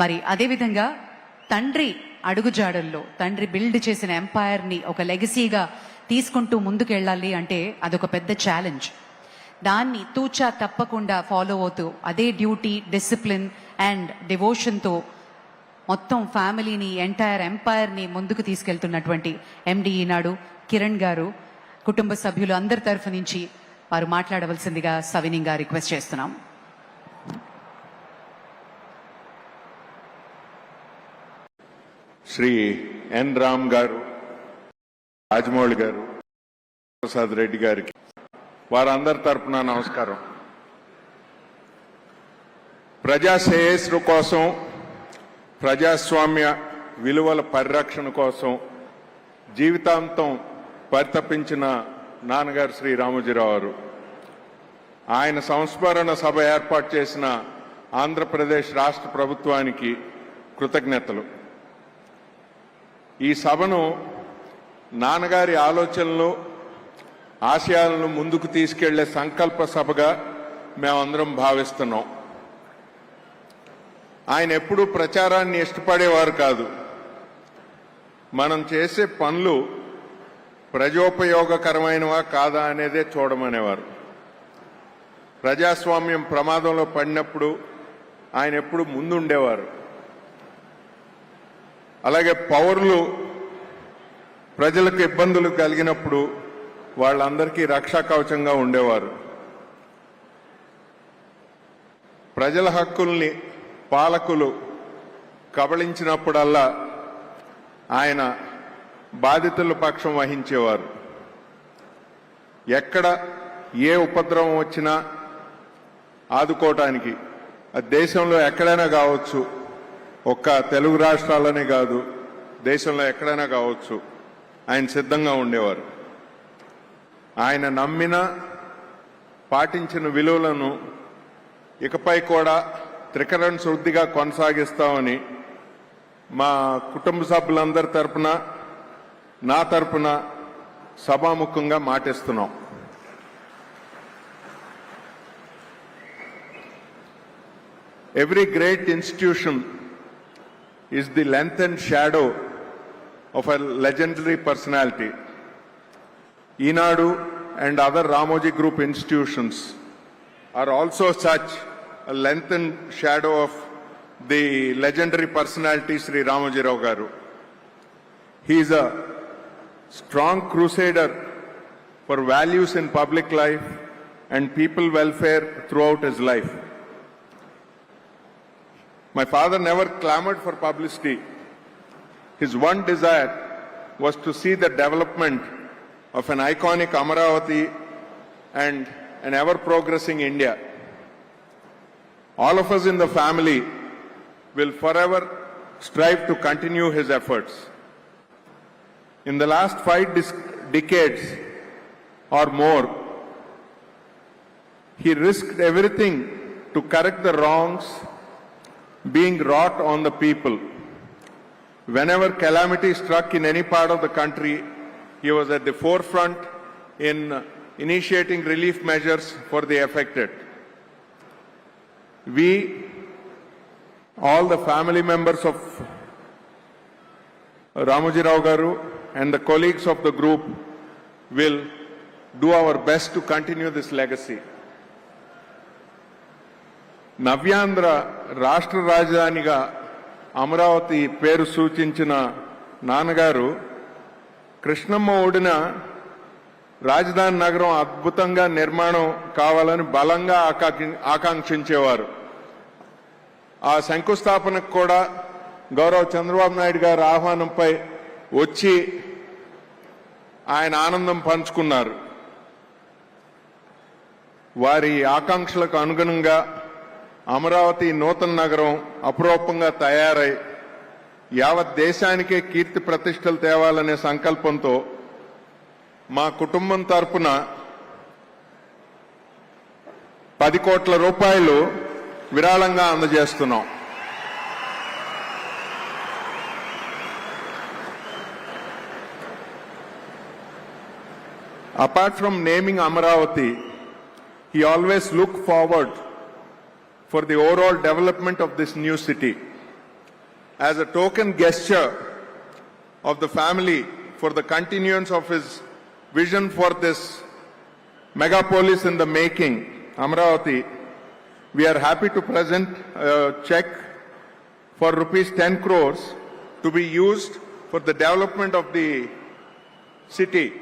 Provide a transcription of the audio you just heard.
మరి అదేవిధంగా తండ్రి అడుగుజాడల్లో తండ్రి బిల్డ్ చేసిన ఎంపైర్ని ఒక లెగసీగా తీసుకుంటూ ముందుకెళ్ళాలి అంటే అదొక పెద్ద ఛాలెంజ్. దాన్ని తూచా తప్పకుండా ఫాలో అవుతూ అదే డ్యూటీ డిసిప్లిన్ అండ్ డివోషన్తో మొత్తం ఫ్యామిలీని ఎంటైర్ ఎంపైర్ని ముందుకు తీసుకెళ్తున్నటువంటి ఎండి ఈనాడు కిరణ్ గారు కుటుంబ సభ్యులు అందరి తరఫు నుంచి వారు మాట్లాడవలసిందిగా సవినింగా రిక్వెస్ట్ చేస్తున్నాం. శ్రీ ఎన్ రామ్ గారు రాజమౌళి గారు ప్రసాద్ రెడ్డి గారికి వారందరి తరపున నమస్కారం. ప్రజా శ్రేయస్సు కోసం ప్రజాస్వామ్య విలువల పరిరక్షణ కోసం జీవితాంతం పరితపించిన నాన్నగారు శ్రీ రామోజీరావు గారు ఆయన సంస్మరణ సభ ఏర్పాటు చేసిన ఆంధ్రప్రదేశ్ రాష్ట్ర ప్రభుత్వానికి కృతజ్ఞతలు. ఈ సభను నాన్నగారి ఆలోచనలు ఆశయాలను ముందుకు తీసుకెళ్ళే సంకల్ప సభగా మేమందరం భావిస్తున్నాం. ఆయన ఎప్పుడూ ప్రచారాన్ని ఇష్టపడేవారు కాదు. మనం చేసే పనులు ప్రజోపయోగకరమైనవా కాదా అనేదే చూడమనేవారు. ప్రజాస్వామ్యం ప్రమాదంలో పడినప్పుడు ఆయన ఎప్పుడు ముందుండేవారు. అలాగే పౌరులు ప్రజలకు ఇబ్బందులు కలిగినప్పుడు వాళ్ళందరికీ రక్షా కవచంగా ఉండేవారు. ప్రజల హక్కుల్ని పాలకులు కబళించినప్పుడల్లా ఆయన బాధితుల పక్షం వహించేవారు. ఎక్కడ ఏ ఉపద్రవం వచ్చినా ఆదుకోవటానికి దేశంలో ఎక్కడైనా కావచ్చు ఒక్క తెలుగు రాష్ట్రాలనే కాదు దేశంలో ఎక్కడైనా కావచ్చు ఆయన సిద్ధంగా ఉండేవారు. ఆయన నమ్మిన పాటించిన విలువలను ఇకపై కూడా త్రికరణ శుద్ధిగా కొనసాగిస్తామని మా కుటుంబ సభ్యులందరి తరపున నా తరపున సభాముఖంగా మాటిస్తున్నాం. Every great institution is the lengthened shadow of a legendary personality. Inadu and other Ramoji Group institutions are also such a lengthened shadow of the legendary personality Sri Ramoji Rao Garu. He is a strong crusader for values in public life and people welfare throughout his life. My father never clamored for publicity. His one desire was to see the development of an iconic Amaravati and an ever progressing India. All of us in the family will forever strive to continue his efforts. In the last five decades or more, he risked everything to correct the wrongs being wrought on the people. Whenever calamity struck in any part of the country, he was at the forefront in initiating relief measures for the affected. We, all the family members of Ramoji Rao Garu and the colleagues of the group will do our best to continue this legacy. Navyandhra రాష్ట్ర రాజధానిగా అమరావతి పేరు సూచించిన నాన్నగారు కృష్ణమ్మ ఒడిన రాజధాని నగరం అద్భుతంగా నిర్మాణం కావాలని బలంగా ఆకాంక్షించేవారు. ఆ శంకుస్థాపనకు కూడా గౌరవ చంద్రబాబు నాయుడు గారి ఆహ్వానంపై వచ్చి ఆయన ఆనందం పంచుకున్నారు. వారి ఆకాంక్షలకు అనుగుణంగా అమరావతి నూతన నగరం అపురూపంగా తయారై యావత్ దేశానికే కీర్తి ప్రతిష్టలు తేవాలనే సంకల్పంతో మా కుటుంబం తరపున పది కోట్ల రూపాయలు విరాళంగా అందజేస్తున్నాం. Apart from naming Amaravati he always look forward for the overall development of this new city. as a token gesture of the family for the continuance of his vision for this megapolis in the making, Amravati, we are happy to present a check for rupees 10 crores to be used for the development of the city